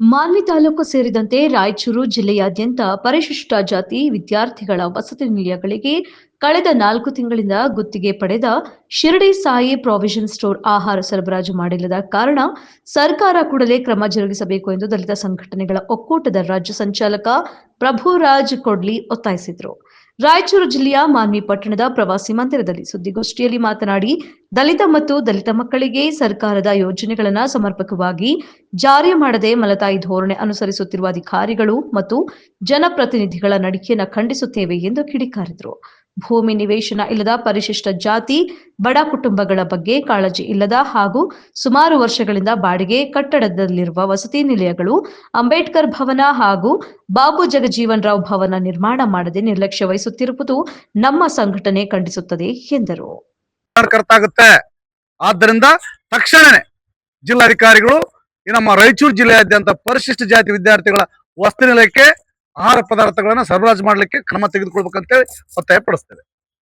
ಮಾನ್ವಿ ತಾಲೂಕು ಸೇರಿದಂತೆ ರಾಯಚೂರು ಜಿಲ್ಲೆಯಾದ್ಯಂತ ಪರಿಶಿಷ್ಟ ಜಾತಿ ವಿದ್ಯಾರ್ಥಿಗಳ ವಸತಿ ನಿಲಯಗಳಿಗೆ ಕಳೆದ ನಾಲ್ಕು ತಿಂಗಳಿಂದ ಗುತ್ತಿಗೆ ಪಡೆದ ಶಿರಡಿ ಸಾಯಿ ಪ್ರಾವಿಷನ್ ಸ್ಟೋರ್ ಆಹಾರ ಸರಬರಾಜು ಮಾಡಿಲ್ಲದ ಕಾರಣ ಸರ್ಕಾರ ಕೂಡಲೇ ಕ್ರಮ ಜರುಗಿಸಬೇಕು ಎಂದು ದಲಿತ ಸಂಘಟನೆಗಳ ಒಕ್ಕೂಟದ ರಾಜ್ಯ ಸಂಚಾಲಕ ಪ್ರಭುರಾಜ್ ಕೊಡ್ಲಿ ಒತ್ತಾಯಿಸಿದರು. ರಾಯಚೂರು ಜಿಲ್ಲೆಯ ಮಾನ್ವಿ ಪಟ್ಟಣದ ಪ್ರವಾಸಿ ಮಂದಿರದಲ್ಲಿ ಸುದ್ದಿಗೋಷ್ಠಿಯಲ್ಲಿ ಮಾತನಾಡಿ, ದಲಿತ ಮತ್ತು ದಲಿತ ಮಕ್ಕಳಿಗೆ ಸರ್ಕಾರದ ಯೋಜನೆಗಳನ್ನು ಸಮರ್ಪಕವಾಗಿ ಜಾರಿ ಮಾಡದೆ ಮಲತಾಯಿ ಧೋರಣೆ ಅನುಸರಿಸುತ್ತಿರುವ ಅಧಿಕಾರಿಗಳು ಮತ್ತು ಜನಪ್ರತಿನಿಧಿಗಳ ನಡಿಕೆಯನ್ನು ಖಂಡಿಸುತ್ತೇವೆ ಎಂದು ಕಿಡಿಕಾರಿದರು. ಭೂಮಿ ನಿವೇಶನ ಇಲ್ಲದ ಪರಿಶಿಷ್ಟ ಜಾತಿ, ಬಡ ಕುಟುಂಬಗಳ ಬಗ್ಗೆ ಕಾಳಜಿ ಇಲ್ಲದ ಹಾಗೂ ಸುಮಾರು ವರ್ಷಗಳಿಂದ ಬಾಡಿಗೆ ಕಟ್ಟಡದಲ್ಲಿರುವ ವಸತಿ ನಿಲಯಗಳು, ಅಂಬೇಡ್ಕರ್ ಭವನ ಹಾಗೂ ಬಾಬು ಜಗಜೀವನ್ ರಾವ್ ಭವನ ನಿರ್ಮಾಣ ಮಾಡದೆ ನಿರ್ಲಕ್ಷ್ಯ ವಹಿಸುತ್ತಿರುವುದು ನಮ್ಮ ಸಂಘಟನೆ ಖಂಡಿಸುತ್ತದೆ, ಎಂದರು. ಆದ್ದರಿಂದ ತಕ್ಷಣನೇ ಜಿಲ್ಲಾಧಿಕಾರಿಗಳು ನಮ್ಮ ರಾಯಚೂರು ಜಿಲ್ಲೆಯಾದ್ಯಂತ ಪರಿಶಿಷ್ಟ ಜಾತಿ ವಿದ್ಯಾರ್ಥಿಗಳ ವಸತಿ ನಿಲಯಕ್ಕೆ ಆಹಾರ ಪದಾರ್ಥಗಳನ್ನ ಸರಬರಾಜು ಮಾಡಲಿಕ್ಕೆ ಕ್ರಮ ತೆಗೆದುಕೊಳ್ಬೇಕಂತೇಳಿ ಒತ್ತಾಯ ಪಡಿಸ್ತೇವೆ.